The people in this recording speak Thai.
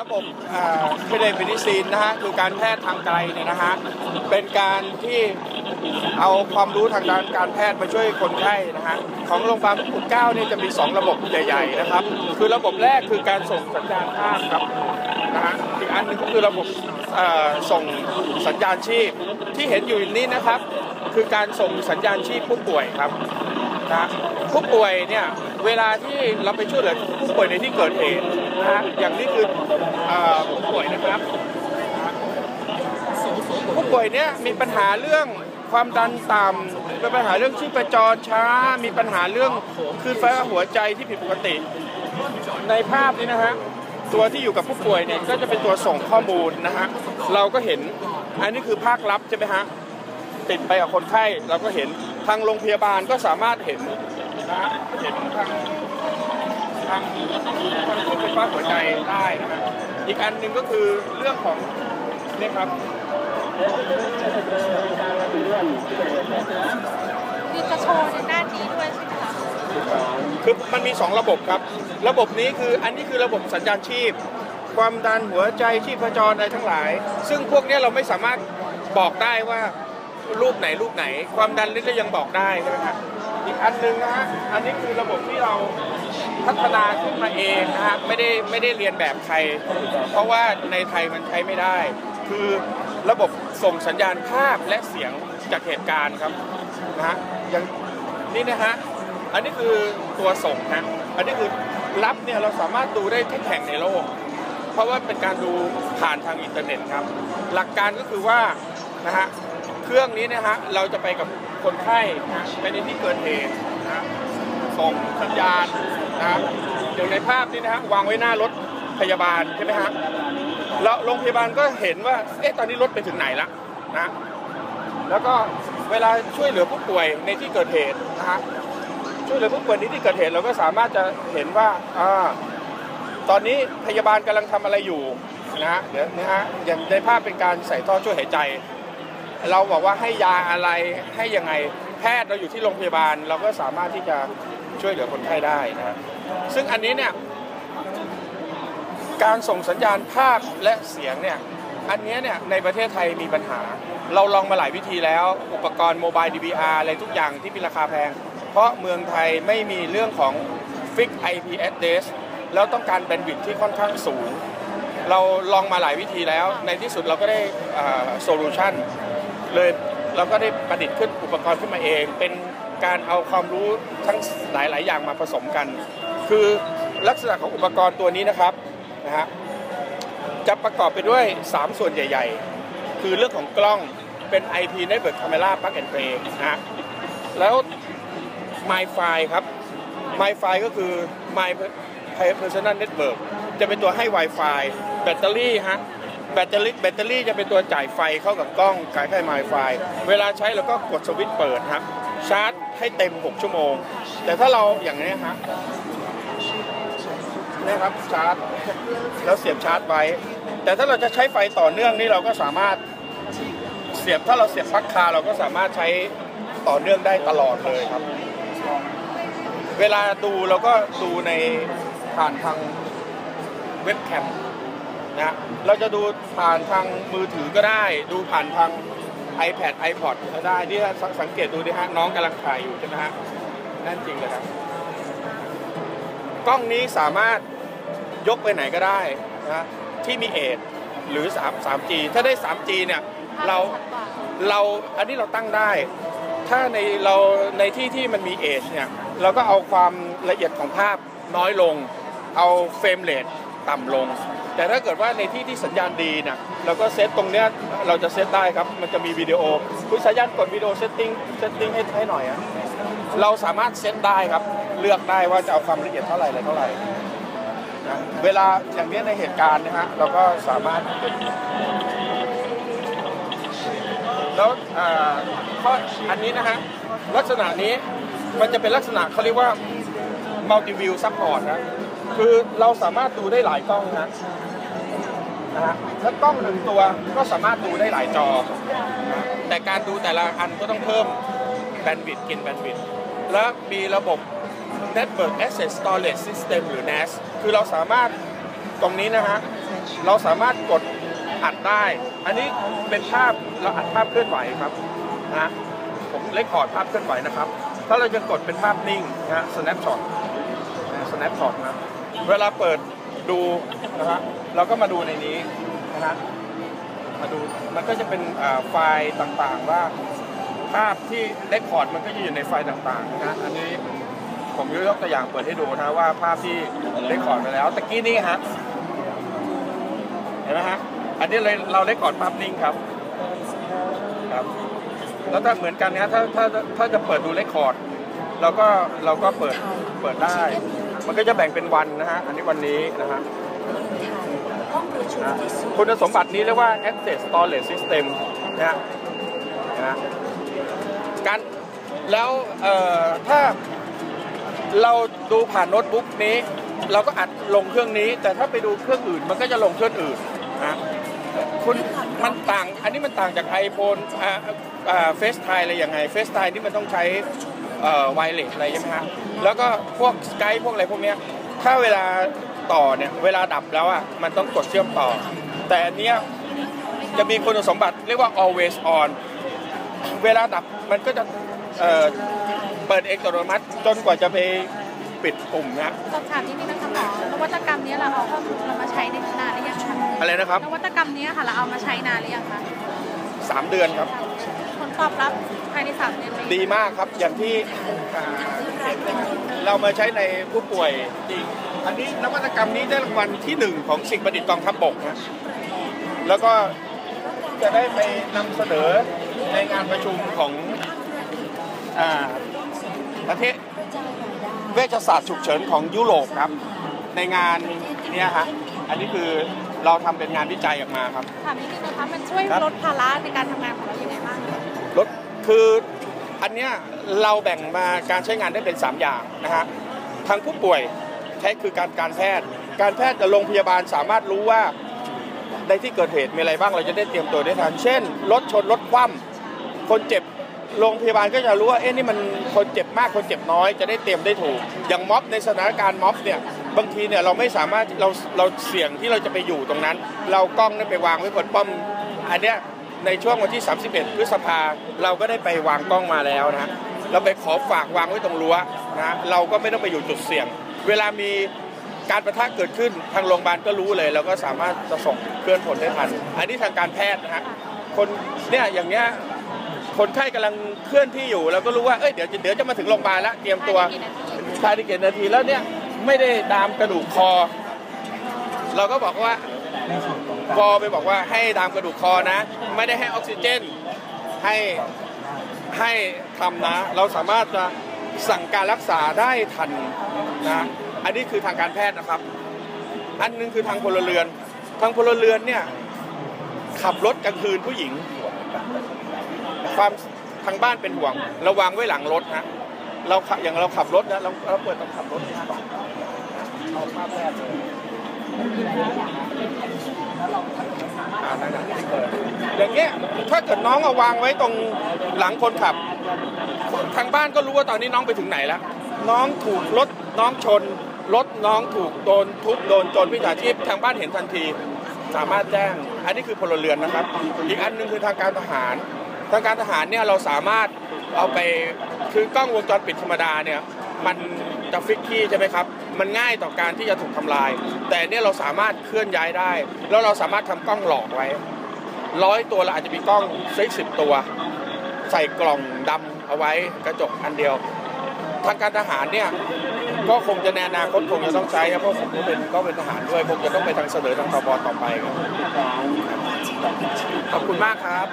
ระบบเทเลเมดิซีนนะฮะคือการแพทย์ทางไกลเนี่ยนะฮะเป็นการที่เอาความรู้ทางด้านการแพทย์มาช่วยคนไข้นะฮะของโรงพยาบาลพระปกเก้าเนี่ยจะมี 2 ระบบใหญ่ ๆ นะครับ คือระบบแรกคือการส่งสัญญาณภาพครับนะฮะอีกอันหนึงก็คือระบบอ่อส่งสัญญาณชีพที่เห็นอยู่นี้นะครับ คือการส่งสัญญาณชีพผู้ป่วยครับนะผู้ป่วยเนี่ย เวลาที่เราไปช่วยเหลือผู้ป่วยในที่เกิดเหตุนะฮะอย่างนี้คือผู้ป่วยนะครับผู้ป่วยเนี่ยมีปัญหาเรื่องความดันต่ำมีปัญหาเรื่องชีพจรช้า มีปัญหาเรื่องคลื่นไฟหัวใจที่ผิดปกติ ในภาพนี้นะฮะตัวที่อยู่กับผู้ป่วยเนี่ยก็จะเป็นตัวส่งข้อมูลนะฮะเราก็เห็นอันนี้คือภาคลับใช่ไหมฮะติดไปกับคนไข้เราก็เห็นทางโรงพยาบาลก็สามารถเห็น นะฮะเห็นทางทางทางไฟฟ้าหัวใจได้นะฮะอีกอันหนึ่งก็คือเรื่องของเนี่ยครับมีจะโชว์ในหน้านี้ด้วยใช่ไหมคะคือมันมี 2 ระบบครับ ระบบนี้คืออันนี้คือระบบสัญญาณชีพ ความดันหัวใจชีพจรอะไรทั้งหลาย ซึ่งพวกเนี้ยเราไม่สามารถบอกได้ว่ารูปไหนรูปไหน ความดันนี่ก็ยังบอกได้ใช่ไหมครับ อีกอันหนึงนะฮะอันนี้คือระบบที่เราพัฒนาขึ้นมาเองนะฮะไม่ได้ไม่ได้เรียนแบบใคร เพราะว่าในไทยมันใช้ไม่ได้ คือระบบส่งสัญญาณภาพและเสียงจากเหตุการณ์ครับนะฮะอย่างนี่นะฮะอันนี้คือตัวส่งนะอันนี้คือรับเนี่ยเราสามารถดูได้ทุกแห่งในโลก เพราะว่าเป็นการดูผ่านทางอินเทอร์เน็ตครับ หลักการก็คือว่านะฮะเครื่องนี้นะฮะเราจะไปกับ คนไข้ไปในที่เกิดเหตุนะส่งสัญญาณนะอย่างในภาพนี้นะฮะวางไว้หน้ารถพยาบาลใช่ไหมฮะแล้วโรงพยาบาลก็เห็นว่าเอ๊ะตอนนี้รถไปถึงไหนละนะแล้วก็เวลาช่วยเหลือผู้ป่วยในที่เกิดเหตุนะฮะช่วยเหลือผู้ป่วยในที่เกิดเหตุเราก็สามารถจะเห็นว่าอ่าตอนนี้พยาบาลกำลังทำอะไรอยู่นะฮะเดี๋ยวนะฮะอย่างในภาพเป็นการใส่ท่อช่วยหายใจ เราบอกว่าให้ยาอะไรให้ยังไงแพทย์เราอยู่ที่โรงพยาบาล เราก็สามารถที่จะช่วยเหลือคนไข้ได้นะฮะซึ่งอันนี้เนี่ยการส่งสัญญาณภาพและเสียงเนี่ยอันนี้เนี่ยในประเทศไทยมีปัญหา เราลองมาหลายวิธีแล้ว อุปกรณ์โมบาย DVR อะไรทุกอย่างที่มีราคาแพง เพราะเมืองไทยไม่มีเรื่องของ Fix IP address แล้วต้องการแบนด์วิดท์ที่ค่อนข้างสูง เราลองมาหลายวิธีแล้ว ในที่สุดเราก็ได้โซลูชัน เลยเราก็ได้ประดิษฐ์ขึ้นอุปกรณ์ขึ้นมาเอง เป็นการเอาความรู้ทั้งหลาย ๆ อย่างมาผสมกัน คือลักษณะของอุปกรณ์ตัวนี้นะครับนะฮะจะประกอบไปด้วย 3 ส่วนใหญ่ ๆ คือเรื่องของกล้องเป็น IP Network Camera Plug and Play นะฮะแล้ว MyFi ครับ MyFi ก็คือ My Personal Network จะเป็นตัวให้ Wi-Fi แบตเตอรี่ฮะ แบตเตอรี่แบตเตอรี่จะเป็นตัวจ่ายไฟเข้ากับกล้องจ่ายไฟ Wi-Fi เวลาใช้เราก็กดสวิตช์เปิดฮะชาร์จให้เต็ม 6 ชั่วโมง แต่ถ้าเราอย่างนี้ฮะนี่ครับชาร์จแล้วเสียบชาร์จไว้ แต่ถ้าเราจะใช้ไฟต่อเนื่องนี่เราก็สามารถเสียบถ้าเราเสียบปลั๊กคาเราก็สามารถใช้ต่อเนื่องได้ตลอดเลยครับ เวลาดูเราก็ดูในผ่านทางเว็บแคม นะฮะเราจะดูผ่านทางมือถือก็ได้ ดูผ่านทาง iPad iPod ก็ได้ที่สังสังเกตดูดิฮะน้องกำลังถ่ายอยู่ใช่ไหมฮะนั่นจริงเลยครับกล้องนี้สามารถยกไปไหนก็ได้นะฮะที่มีเอทหรือ 3 3G ถ้าได้ 3G เนี่ยเราเราอันนี้เราตั้งได้ ถ้าในเราในที่ที่มันมีเอชเนี่ยเราก็เอาความละเอียดของภาพน้อยลง เอาเฟรมเรทต่ำลง แต่ถ้าเกิดว่าในที่ที่สัญญาณดีเนี่ยเราก็เซตตรงเนี้ยเราจะเซตได้ครับ มันจะมีวิดีโอคุณสายันกดวิดีโอเซตติ้งเซตติ้งให้ให้หน่อยอะเราสามารถเซตได้ครับ เลือกได้ว่าจะเอาความละเอียดเท่าไหร่อะไรเท่าไหร่นะเวลาอย่างเนี้ยในเหตุการณ์นะฮะเราก็สามารถ แล้วอ่าข้ออันนี้นะฮะลักษณะนี้มันจะเป็นลักษณะเขาเรียกว่า multi view support นะคือเราสามารถดูได้หลายกล้องนะ นะฮะถ้ากล้องหนึ่งตัวก็สามารถดูได้หลายจอ แต่การดูแต่ละอันก็ต้องเพิ่มแบนด์วิดต์กินแบนด์วิดต์และมีระบบ Network Access Storage System หรือ NAS คือเราสามารถตรงนี้นะฮะ เราสามารถกดอัดได้ อันนี้เป็นภาพเราอัดภาพเคลื่อนไหวครับนะผมเลคคอร์ดภาพเคลื่อนไหวนะครับ ถ้าเราจะกดเป็นภาพนิ่งนะฮะ snapshot นะ snapshot นะ เวลาเปิด ดูนะฮะเราก็มาดูในนี้นะฮะมาดูมันก็จะเป็นไฟล์ต่างๆว่าภาพที่เลคคอร์ดมันก็จะอยู่ในไฟล์ต่างๆนะฮะอันนี้ผมยกตัวอย่างเปิดให้ดูนะว่าภาพที่เลคคอร์ดไปแล้วตะกี้นี้ฮะเห็นไหมฮะอันนี้เลยเราเลคคอร์ดภาพนิ่งครับครับแล้วถ้าเหมือนกันนะถ้าถ้าถ้าจะเปิดดูเลคคอร์ดเราก็เราก็เปิดเปิดได้ มันก็จะแบ่งเป็นวันนะฮะ อันนี้วันนี้นะฮะนะคุณสมบัตินี้เรียกว่า Access Storage System นะฮะนะฮะการแล้วเอ่อถ้าเราดูผ่านโน้ตบุ๊กนี้ เราก็อัดลงเครื่องนี้ แต่ถ้าไปดูเครื่องอื่นมันก็จะลงเครื่องอื่นนะคุณมันต่างอันนี้มันต่างจาก iPhone อ่าอ่าเฟซไทอะไรยังไงเฟซไทนี่มันต้องใช้เอ่อ ไวเลสอะไรใช่ไหมฮะแล้วก็พวกสกายพวกอะไรพวกเนี้ยถ้าเวลาต่อเนี่ยเวลาดับแล้วอะมันต้องกดเชื่อมต่อ แต่อันเนี้ยจะมีคุณสมบัติเรียกว่า always on เวลาดับมันก็จะเอ่อเปิดเองอัตโนมัติจนกว่าจะไปปิดปุ่มนะสอบถามนิดนึงนะคะหมอนวัตกรรมนี้เราเอาเข้าเรามาใช้ในนานหรือยังคะอะไรนะครับนวัตกรรมนี้ค่ะเราเอามาใช้นานหรือยังคะ3เดือนครับผลตอบรับ ภายในสามเดือนเลยดีมากครับอย่างที่อ่าเรามาใช้ในผู้ป่วยจริง อันนี้นวัตกรรมนี้ได้รางวัลที่หนึ่งของสิ่งประดิษฐ์กองทัพบกนะแล้วก็จะได้ไปนำเสนอในงานประชุมของอาประเทศเวชศาสตร์ฉุกเฉินของยุโรปครับ ในงานเนี้ยฮะอันนี้คือเราทำเป็นงานวิจัยออกมาครับ ถามนิดนึงนะคะมันช่วยครับ ลดภาระในการทำงานของเรายังไงบ้างคะรถ คืออันเนี้ยเราแบ่งมาการใช้งานได้เป็น 3 อย่างนะฮะทางผู้ป่วยใช้คือการการแพทย์ การแพทย์กับโรงพยาบาลสามารถรู้ว่าในที่เกิดเหตุมีอะไรบ้างเราจะได้เตรียมตัวได้ทัน เช่นรถชนรถคว่ำคนเจ็บโรงพยาบาลก็จะรู้ว่าเอ๊ะนี่มันคนเจ็บมากคนเจ็บน้อยจะได้เตรียมได้ถูก อย่างม็อบในสถานการณ์ม็อบเนี่ยบางทีเนี่ยเราไม่สามารถเราเราเสี่ยงที่เราจะไปอยู่ตรงนั้น เรากล้องได้ไปวางไว้บนป้อมอันเนี้ย ในช่วงวันที่ 31 พฤษภาเราก็ได้ไปวางกล้องมาแล้วนะเราไปขอฝากวางไว้ตรงรั้วนะเราก็ไม่ต้องไปอยู่จุดเสี่ยง เวลามีการประทะเกิดขึ้นทางโรงพยาบาลก็รู้เลยเราก็สามารถจะส่งเคลื่อนผลได้ทัน อันนี้ทางการแพทย์นะฮะคนเนี่ยอย่างเนี้ยคนไข้กำลังเคลื่อนที่อยู่เราก็รู้ว่าเอ้ยเดี๋ยวเดี๋ยวจะมาถึงโรงพยาบาลแล้วเตรียมตัวภายในกี่นาทีภายในกี่นาทีแล้วเนี่ยไม่ได้ดามกระดูกคอ เราก็บอกว่า คอไปบอกว่าให้ดามกระดูกคอนะ ไม่ได้ให้ออกซิเจน ให้ให้ทำนะ เราสามารถจะสั่งการรักษาได้ทันนะอันนี้คือทางการแพทย์นะครับ อันหนึงคือทางพลเรือน ทางพลเรือนเนี่ยขับรถกลางคืนผู้หญิง ความทางบ้านเป็นห่วง ระวังไว้หลังรถนะเราขับอย่างเราขับรถนะเราเราเปิดต้องขับรถนะเอาภาพแรกเลย อย่างเงี้ยถ้าเกิดน้องเอาวางไว้ตรงหลังคนขับ ทางบ้านก็รู้ว่าตอนนี้น้องไปถึงไหนแล้ว น้องถูกรถน้องชนรถน้องถูกโดนทุบโดนจรวิชาชีพทางบ้านเห็นทันที สามารถแจ้ง อันนี้คือพลเรือนนะครับ อีกอันหนึงคือทางการทหาร ทางการทหารเนี่ยเราสามารถเอาไปคือกล้องวงจรปิดธรรมดาเนี่ยมันจะฟิกที่ใช่ไหมครับ มันง่ายต่อการที่จะถูกทำลาย แต่เนี่ยเราสามารถเคลื่อนย้ายได้ แล้วเราสามารถทำกล้องหลอกไว้ร้อยตัวเราอาจจะมีกล้องสักสิบตัว ใส่กล่องดำเอาไว้กระจกอันเดียว ทางการทหารเนี่ยก็คงจะในอนาคตคงจะต้องใช้ครับเพราะผมก็เป็นก็เป็นทหารด้วยคงจะต้องไปทางเสนอทางตบต่อไปครับขอบคุณมากครับ